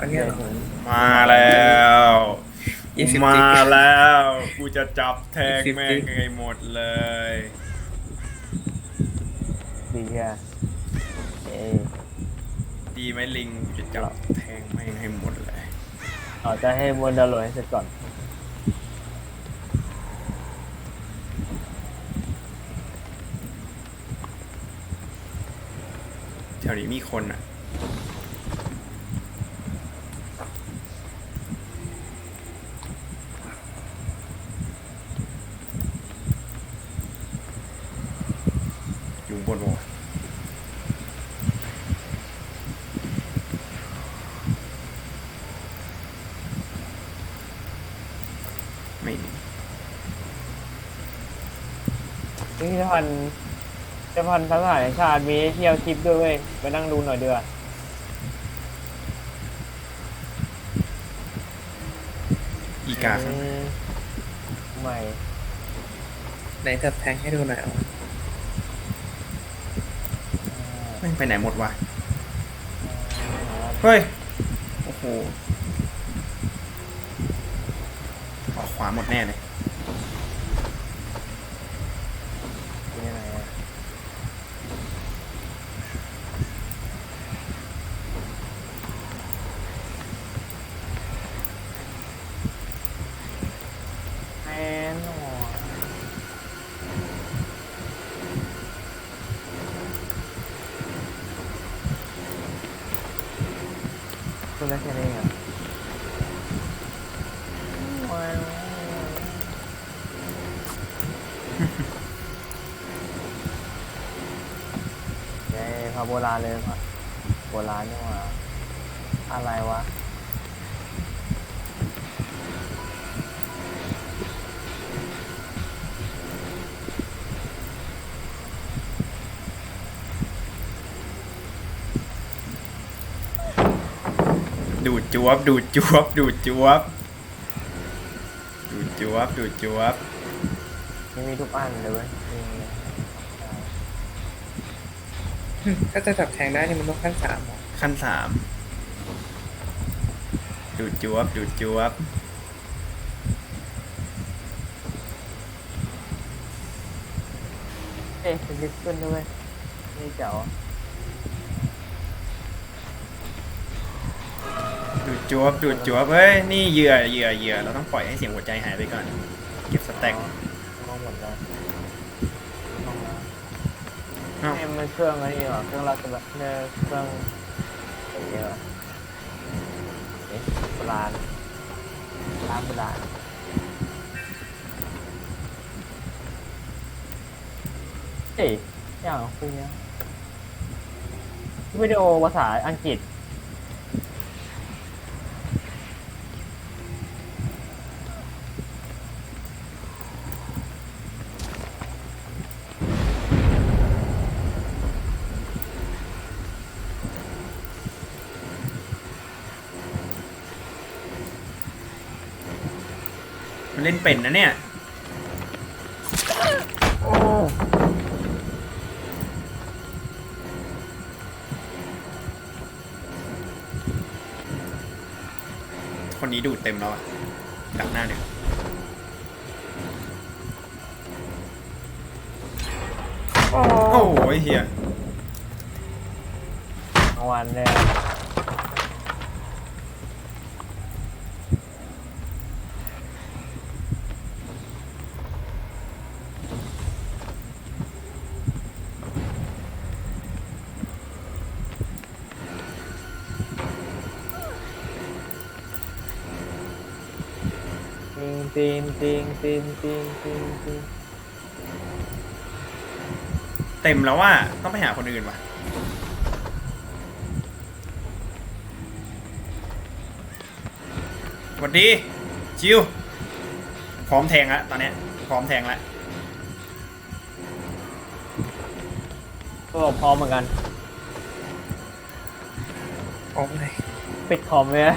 อันเนี้ยเหรอมาแล้วยี่สิบมาจิกแล้วกูจะจับแทงสิบแม่จิงกให้หมดเลยดีอะเอ้ยดีไหมลิงกูจะจับแทงแม่งให้หมดเลยเราจะให้มวนดาวน์โหลดให้เสร็จก่อนแถวนี้มีคนอะ อยู่บนวะไม่มี พิพิธภัณฑ์พิพิธภัณฑ์สถานแห่งชาติมีให้เที่ยวทริปด้วยเว้ยไปนั่งดูหน่อยเดืออีกาครับใหม่ไหนจับแทงให้ดูหน่อยเอาแม่งไปไหนหมดวะ เฮ้ย โอ้โหออกขวาหมดแน่เลย เป็นยังไงอะแอนหนอ คุณได้แค่นี้เหรอว้าวเย้พาโบราณเลยพะโบราณนี่หว่าอะไรวะ ดูดจวบ ดูดจวบ ดูดจวบ ดูดจวบ ดูดจวบนี่มีทุกอันเลยเว้ยมีถ้าจะจับแทงได้นี่มันต้องขั้นสามเหรอขั้นสามดูดจวบ ดูดจวบ เอ๊ะเป็นลิฟต์ขึ้นด้วยเวยนี่เจ๋ว ดูด จวบดูดจวบเฮ้ย นี่เหยื่อเหยื่อเหยื่อเราต้องปล่อยให้เสียงหัวใจหายไปก่อน เก็บสแต็กมองหมดแล้วมองแล้วเอ้านี่มันเครื่องอะไรนี่หรอเครื่องรักแบบเนี่ยเครื่องอะไรนี่หรอเอ๊ะโบราณร้านโบราณเฮ้ยอย่างคุณเนี่ยวิดีโอภาษาอังกฤษ ล่นเป็นนะเนี่ยโอ้คนนี้ดูดเต็มแล้วอะดักหน้าเดี๋ยวโอ้โอ้โหเฮียรางวัลเลย ติงติงติงติงติงติงติงเต็มแล้วว่าต้องไปหาคนอื่นว่ะสวัสดีจิว พร้อมแทงแล้วตอนเนี้ยพร้อมแทงแล้วก็พร้อมเหมือนกัน พร้อมเลย ปิดคอมเลยนะ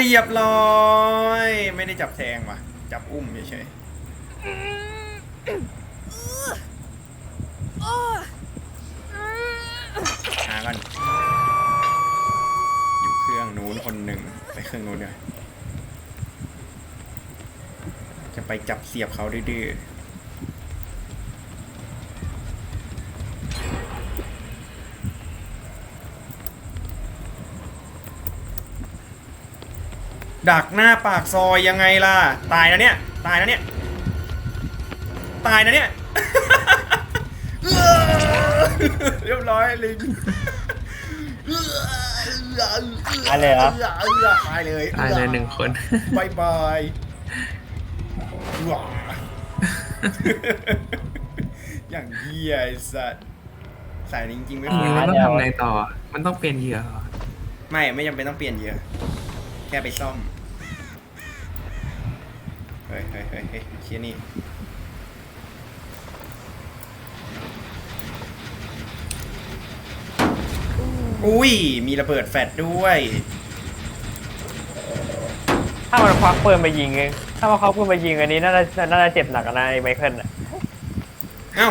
เรียบร้อย ไม่ได้จับแทงว่ะ จับอุ้มเฉยหาก่อนอยู่เครื่องนู้นคนหนึ่งไปเครื่องนู้นเลยจะไปจับเสียบเขาดื้อๆ ดักหน้าปากซอยยังไงล่ะ ตายนะเนี่ย ตายนะเนี่ย ตายนะเนี่ย เรียบร้อยลิงตายเลยเหรอ ตายเลยตายเลยหนึ่งคนบายบายว้าอย่างเหี้ยไอ้สัตว์สายนี้จริงๆไม่อืควมรแล้วต้องทำไงต่อ มันต้องเปลี่ยนเหยื่อเหรอไม่ไม่จำเป็นต้องเปลี่ยนเหยื่อ แค่ไปซ่อม เฮ้ยเฮ้ยเฮ้ยเฮ้ยเชี่ยนี่อุ้ย มีระเบิดแฟลชด้วย ถ้ามันควักปืนไปยิงเองถ้ามันควักปืนไปยิงอันนี้น่าจะน่าจะเจ็บหนักอะนะไอ้ไมเคิลอะเอ้า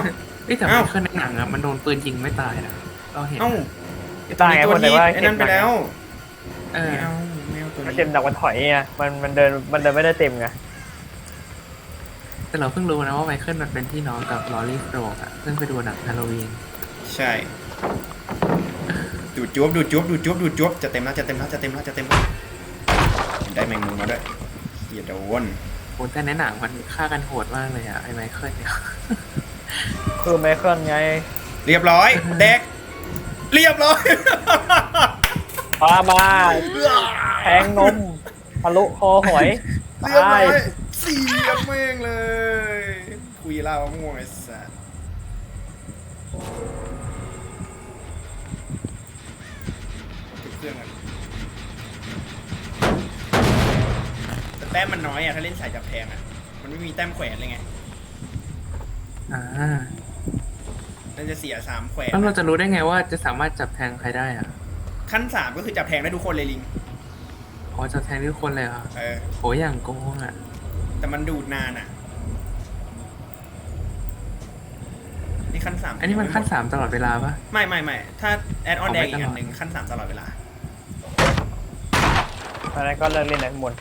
เอ้ยแต่เอ้าไม่เคยในหนังอะมันโดนปืนยิงไม่ตายนะเราเห็นเอ้าตายไงตัวคนแต่ที่ว่าไอ้เจ็นั่บนหไปนักแล้ว เออไม่เอา ไม่เอาตัวมันนี้เจ็บหนักกว่าถอยไงมันมันเดินมันเดินไม่ได้เต็มไงแต่เราเพิ่งรู้นะว่าไมเคิลมันเป็นพี่น้องกับลอรี่สโตรกอะเพิ่งไปดูหนังฮาโลวีนใช่ ดูดจุ๊บดูดจุ๊บดูดจุ๊บดูดจุ๊บจะเต็มแล้วจะเต็มแล้วจะเต็มแล้วจะเต็มแล้วได้แมงมุมมาด้วยเหี้ยโดนโหแต่ในหนังมันฆ่ากันโหดมากเลยอะไอ้ไมเคิลเนี่ยคือไมเคิลไง เรียบร้อยเด็ก เรียบร้อย พามาแทงนมทะลุคอหอยเรียบตาร้ยอยเสียบแม่งเลย คุยเล่ามะม่วงไอ้สัสติดเครื่องกันแต่แต้มมันน้อยอะถ้าเล่นสายจับแทงอะมันไม่มีแต้มแขวนเลยไง อ่าน่าจะเสียสามแขวนแล้วเราจะรู้ได้ไงว่าจะสามารถจับแทงใครได้อะ ขั้นสามก็คือจับแทงได้ทุกคนเลยลิง อ๋อจับแทงทุกคนเลยเหรอเออโหอย่างโกงอะแต่มันดูดนานอะนี่ขั้นสามอันนี้มันขั้นสามตลอดเวลาปะ ไม่ไม่ไม่ถ้าแอดออนเอาแดไว้งอีกอัตลนอดหนึ่งขั้นสามตลอดเวลา ตอนนั้นก็เลิกเล่นแล้วหมด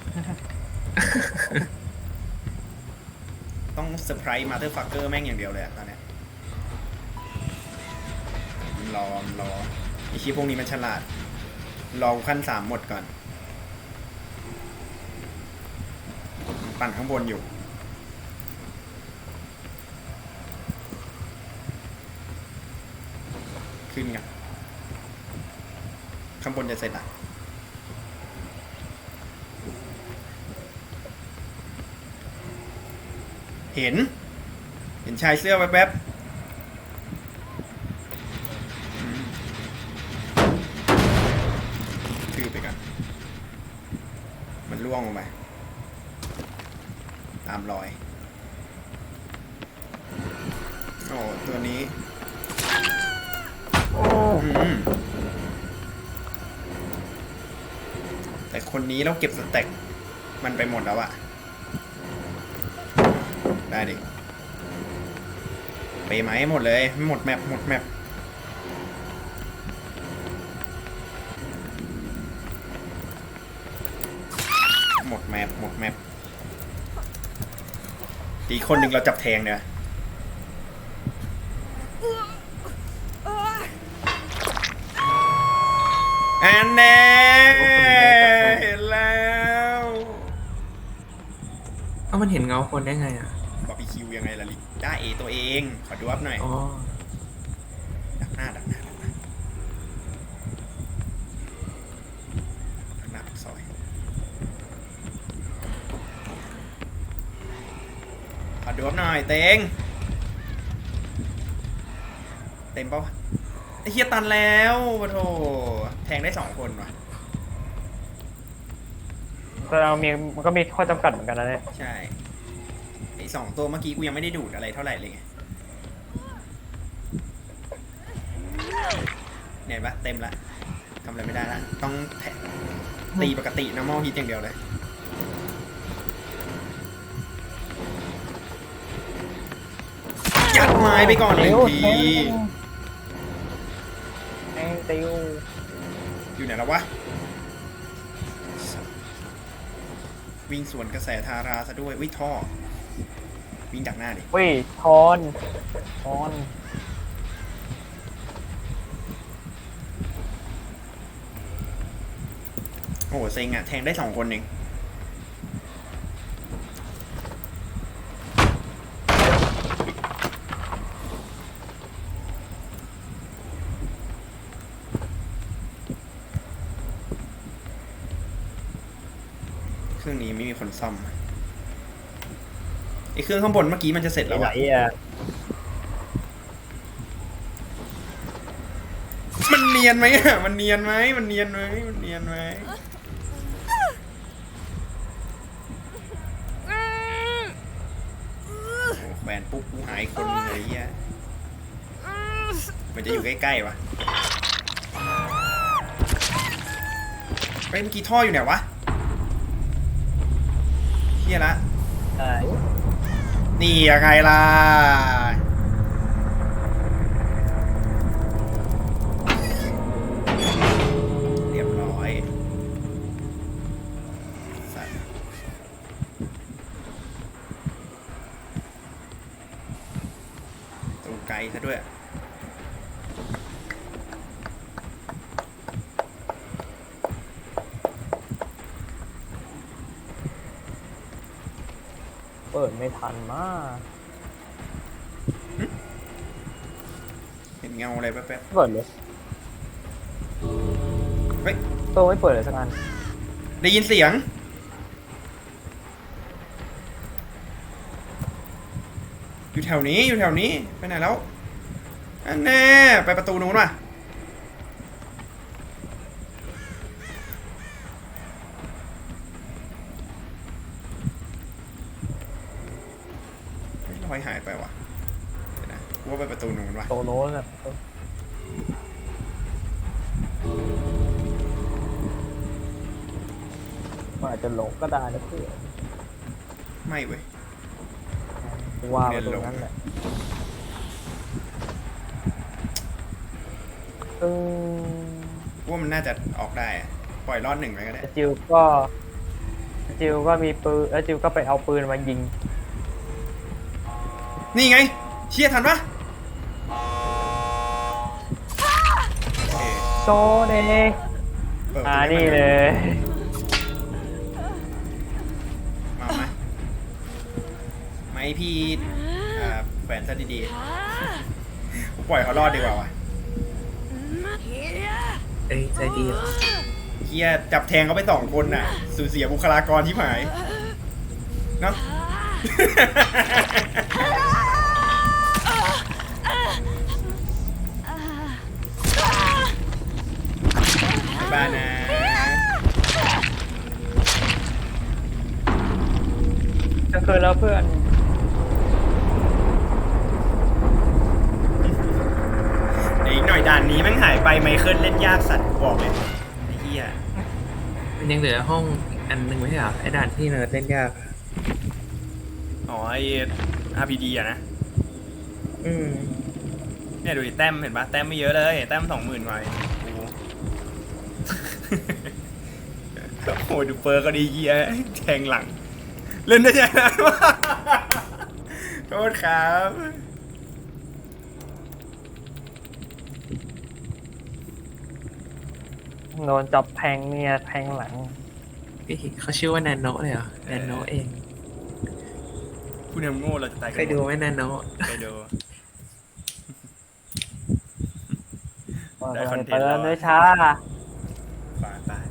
ต้องเซอร์ไพรส์มาเตอร์ฟักเกอร์แม่งอย่างเดียวเลยอะตอนเนี้ยมันรอมันรอ ไอชีพพวกนี้มันฉลาด รอขั้นสามหมดก่อน ปั่นข้างบนอยู่ ขึ้นกันข้างบนจะเสร็จอะเห็น เห็นชายเสื้อแวบๆอืมทือไปกัน มัน ล่วงลงไปตามรอยโอ้ตัวนี้อืมแต่คนนี้เราเก็บสเต็กมันไปหมดแล้วอะได้ดิไปไหมหมดเลย หมดแมปหมดแมป อีกคนหนึ่งเราจับแทงเนี่ยอันแน่เห็นแล้วเอ้ามันเห็นเงาคนได้ไงอะบาร์บีคิวยังไงล่ะลิได้เอตัวเอง ขอดูอัพหน่อย อ๋อ ดักหน้าดักหน้าดักหน้าดักหน้าปากซอยข อดูอัพหน่อยเต็งเต็มปะวะไอ้เฮียตันแล้วปะโถแทงได้สองคนว่ะแต่เรามีมันก็มีข้อจำกัดเหมือนกันนะเนี่ยใช่ไอ้สองตัวเมื่อกี้กูยังไม่ได้ดูดอะไรเท่าไหร่เลยไงเนี่ยปะเต็มละทำอะไรไม่ได้ละต้องแทะตีปกติ normal hit อย่างเดียวเลย ไม้ไปก่อนหนึ่งทีแทงติวอยู่ไหนแล้ววะ วิ่งสวนกระแสทาราซะด้วยวิท่อ วิ่งดักหน้าดิเว้ยทอนทอนโอ้โหเซ็งอะแทงได้สองคนเอง เครื่องนี้ไม่มีคน ซ่อมไอเครื่องข้างบนเมื่อกี้มันจะเสร็จแล้วไหนอะอะมันเนียนไหมอะมันเนียนไหมมันเนียนไหมมันเนียนไหมโอ้แขวนปุ๊บกูหายคนหนึ่งเลยเฮียมันจะอยู่ใกล้ๆวะเฮ้ยเมื่อกี้ท่ออยู่ไหนวะ เฮียละ ใช่นี่ยังไงล่ะ ปิดไม่ทันมากเห็นเงาอะไรแป๊บเปิดเลยๆเฮ้ยตัวไม่เปิดเลยสักอันได้ยินเสียง อยู่แถวนี้อยู่แถวนี้ ไปไหนแล้วอันแน่ไปประตูนู้นว่ะ เฮ้ยลอยหายไปว่ะเดี๋ยวนะกูว่าไปประตูนู้นว่ะโตโน้นอะมันอาจจะหลงก็ได้นะเพื่อนไม่เว้ย ว่าไปตรงนั้นแหละอืมกูว่ามันน่าจะออกได้อะปล่อยรอดหนึ่งไปก็ได้ จิวก็จิวก็มีปืนแล้วจิวก็ไปเอาปืนมายิง นี่ไงเชี่ยทันปะโอเคโซเดเปิดประตูอ่าให้มันี่เลยมาไหมไหมพี่อ่าแขวนซะดีๆกูปล่อยเขารอดดีกว่าวะเอ้ยใจดีเหรอเฮียจับแทงเขาไปสองคนน่ะ สูญเสียบุคลากรที่หายเนาะ บ๊ายบายนะก็คือแล้วเพื่อนเดี๋ยวอีกหน่อยด่านนี้แมันหายไปไมเคิลเล่นยากสัตว์กูบอกเลยไอ้เฮียมันยังเหลือห้องอีกอันหนึ่งไม่ใช่เหรอไอ้ด่านที่เนิร์ดเล่นยาก อะอ๋อไอ RPD อะนะ อืมเนี่ยดูดิแต้มเห็นปะแต้มไม่เยอะเลย แต้มสองหมื่นกว่าเองโอ้โห โอ้โหดูเปอร์ก็ดีเยียแทงหลัง เล่นได้ยังไงวะโทษครับโดนจับแทงเนี่ยแทงหลังพี่เขาชื่อว่าแนนโนเลยเหรอแนนโนเอง คุณทำโง่เราจะตายกัเคยดูไหมแนนโนเคยดู ได้ไปคอนเทนต์แล้วแล้วอะเนื้อช้า